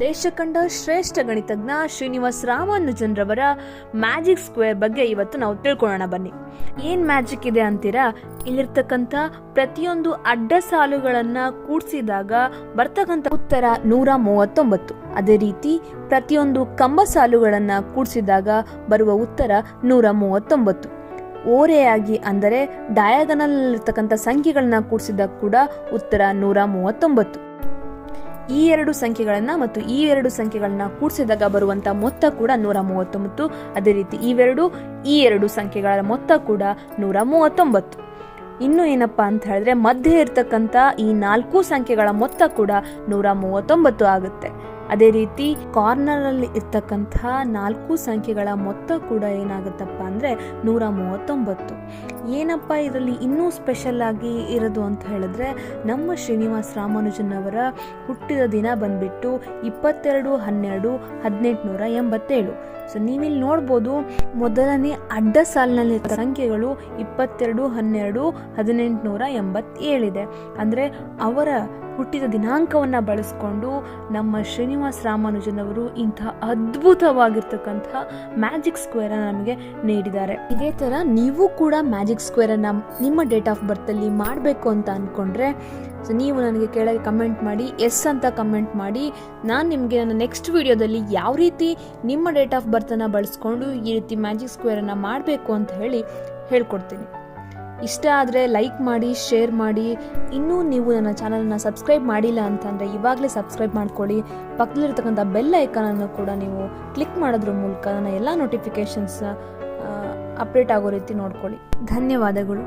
ದೇಶ ಕಂಡ ಶ್ರೇಷ್ಠ ಗಣಿತಜ್ಞ ಶ್ರೀನಿವಾಸ್ ರಾಮಾನುಜನ್ರವರ ಮ್ಯಾಜಿಕ್ ಸ್ಕ್ವೇರ್ ಬಗ್ಗೆ ಇವತ್ತು ನಾವು ತಿಳ್ಕೊಳ್ಳೋಣ ಬನ್ನಿ. ಏನ್ ಮ್ಯಾಜಿಕ್ ಇದೆ ಅಂತೀರಾ? ಇಲ್ಲಿರ್ತಕ್ಕಂಥ ಪ್ರತಿಯೊಂದು ಅಡ್ಡ ಸಾಲುಗಳನ್ನ ಕೂಡಿಸಿದಾಗ ಬರ್ತಕ್ಕಂಥ ಉತ್ತರ ನೂರ ಮೂವತ್ತೊಂಬತ್ತು. ಅದೇ ರೀತಿ ಪ್ರತಿಯೊಂದು ಕಂಬ ಸಾಲುಗಳನ್ನ ಕೂಡಿಸಿದಾಗ ಬರುವ ಉತ್ತರ ನೂರ ಮೂವತ್ತೊಂಬತ್ತು. ಓರೆಯಾಗಿ ಅಂದರೆ ಡಯಾಗನಲ್ ಇರ್ತಕ್ಕಂಥ ಸಂಖ್ಯೆಗಳನ್ನ ಕೂಡಿಸಿದಾಗ ಕೂಡ ಉತ್ತರ ನೂರ ಮೂವತ್ತೊಂಬತ್ತು. ಈ ಎರಡು ಸಂಖ್ಯೆಗಳನ್ನ ಮತ್ತು ಈ ಎರಡು ಸಂಖ್ಯೆಗಳನ್ನ ಕೂಡಿಸಿದಾಗ ಬರುವಂತ ಮೊತ್ತ ಕೂಡ ನೂರ ಮೂವತ್ತೊಂಬತ್ತು. ಅದೇ ರೀತಿ ಇವೆರಡು, ಈ ಎರಡು ಸಂಖ್ಯೆಗಳ ಮೊತ್ತ ಕೂಡ ನೂರ ಮೂವತ್ತೊಂಬತ್ತು. ಇನ್ನು ಏನಪ್ಪಾ ಅಂತ ಹೇಳಿದ್ರೆ ಮಧ್ಯೆ ಇರ್ತಕ್ಕಂಥ ಈ ನಾಲ್ಕು ಸಂಖ್ಯೆಗಳ ಮೊತ್ತ ಕೂಡ ನೂರ ಮೂವತ್ತೊಂಬತ್ತು ಆಗುತ್ತೆ. ಅದೇ ರೀತಿ ಕಾರ್ನರ್ ಅಲ್ಲಿ ಇರ್ತಕ್ಕಂತಹ ನಾಲ್ಕು ಸಂಖ್ಯೆಗಳ ಮೊತ್ತ ಕೂಡ ಏನಾಗುತ್ತಪ್ಪ ಅಂದ್ರೆ ನೂರ ಮೂವತ್ತೊಂಬತ್ತು. ಏನಪ್ಪ ಇದರಲ್ಲಿ ಇನ್ನೂ ಸ್ಪೆಷಲ್ ಆಗಿ ಇರೋದು ಅಂತ ಹೇಳಿದ್ರೆ ನಮ್ಮ ಶ್ರೀನಿವಾಸ ರಾಮಾನುಜನ್ ಅವರ ಹುಟ್ಟಿದ ದಿನ ಬಂದ್ಬಿಟ್ಟು ಇಪ್ಪತ್ತೆರಡು, ಹನ್ನೆರಡು, ಹದಿನೆಂಟುನೂರ ಎಂಬತ್ತೇಳು. ಸೊ ನೀವಿಲ್ಲಿ ನೋಡ್ಬೋದು ಮೊದಲನೇ ಅಡ್ಡ ಸಾಲಿನಲ್ಲಿ ಸಂಖ್ಯೆಗಳು ಇಪ್ಪತ್ತೆರಡು, ಹನ್ನೆರಡು, ಹದಿನೆಂಟುನೂರ ಎಂಬತ್ತೇಳಿದೆ. ಅಂದರೆ ಅವರ ಹುಟ್ಟಿದ ದಿನಾಂಕವನ್ನು ಬಳಸ್ಕೊಂಡು ನಮ್ಮ ಶ್ರೀನಿವಾಸ್ ರಾಮಾನುಜನವರು ಇಂತಹ ಅದ್ಭುತವಾಗಿರ್ತಕ್ಕಂತಹ ಮ್ಯಾಜಿಕ್ ಸ್ಕ್ವೇರ್ ನಮಗೆ ನೀಡಿದ್ದಾರೆ. ಇದೇ ತರ ನೀವು ಕೂಡ ಮ್ಯಾಜಿಕ್ ಸ್ಕ್ವೇರ್ ಅನ್ನ ನಿಮ್ಮ ಡೇಟ್ ಆಫ್ ಬರ್ತ್ ಅಲ್ಲಿ ಮಾಡಬೇಕು ಅಂತ ಅನ್ಕೊಂಡ್ರೆ, ಸೊ ನೀವು ನನಗೆ ಕೆಳಗೆ ಕಮೆಂಟ್ ಮಾಡಿ, ಎಸ್ ಅಂತ ಕಮೆಂಟ್ ಮಾಡಿ, ನಾನು ನಿಮಗೆ ನನ್ನ ನೆಕ್ಸ್ಟ್ ವಿಡಿಯೋದಲ್ಲಿ ಯಾವ ರೀತಿ ನಿಮ್ಮ ಡೇಟ್ ಆಫ್ ಬರ್ತನ್ನು ಬಳಸ್ಕೊಂಡು ಈ ರೀತಿ ಮ್ಯಾಜಿಕ್ ಸ್ಕ್ವೇರನ್ನು ಮಾಡಬೇಕು ಅಂತ ಹೇಳಿ ಹೇಳ್ಕೊಡ್ತೀನಿ. ಇಷ್ಟ ಆದರೆ ಲೈಕ್ ಮಾಡಿ ಶೇರ್ ಮಾಡಿ. ಇನ್ನೂ ನೀವು ನನ್ನ ಚಾನಲನ್ನು ಸಬ್ಸ್ಕ್ರೈಬ್ ಮಾಡಿಲ್ಲ ಅಂತಂದರೆ ಇವಾಗಲೇ ಸಬ್ಸ್ಕ್ರೈಬ್ ಮಾಡ್ಕೊಳ್ಳಿ. ಪಕ್ಕದಲ್ಲಿರ್ತಕ್ಕಂಥ ಬೆಲ್ ಐಕನನ್ನು ಕೂಡ ನೀವು ಕ್ಲಿಕ್ ಮಾಡೋದ್ರ ಮೂಲಕ ನನ್ನ ಎಲ್ಲ ನೋಟಿಫಿಕೇಷನ್ಸ್ ಅಪ್ಡೇಟ್ ಆಗೋ ರೀತಿ ನೋಡ್ಕೊಳ್ಳಿ. ಧನ್ಯವಾದಗಳು.